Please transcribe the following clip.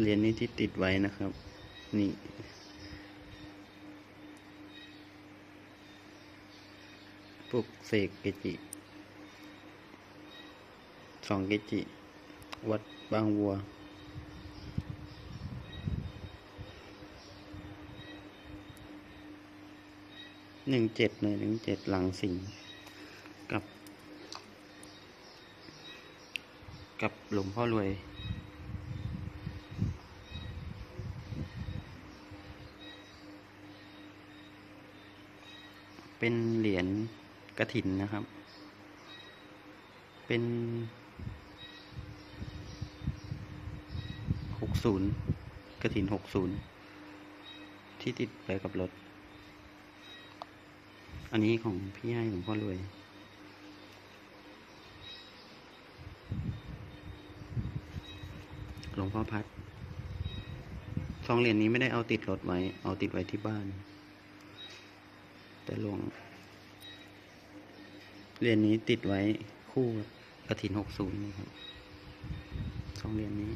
เหรียญนี้ที่ติดไว้นะครับ นี่ ปลุกเสกเกจิสองเกจิ วัดบางวัว หนึ่งเจ็ดเลยหนึ่งเจ็ดหลังสิงกับ กับหลวงพ่อรวย เป็นเหรียญกระถินนะครับ เป็นหกศูนย์กระถินหกศูนย์ที่ติดไปกับรถ อันนี้ของพี่ให้หลวงพ่อรวยหลวงพ่อพัดสองเหรียญนี้ไม่ได้เอาติดรถไว้ เอาติดไว้ที่บ้าน แต่หลวงเรียนนี้ติดไว้คู่กระถินหกศูนย์นะครับสองเรียนนี้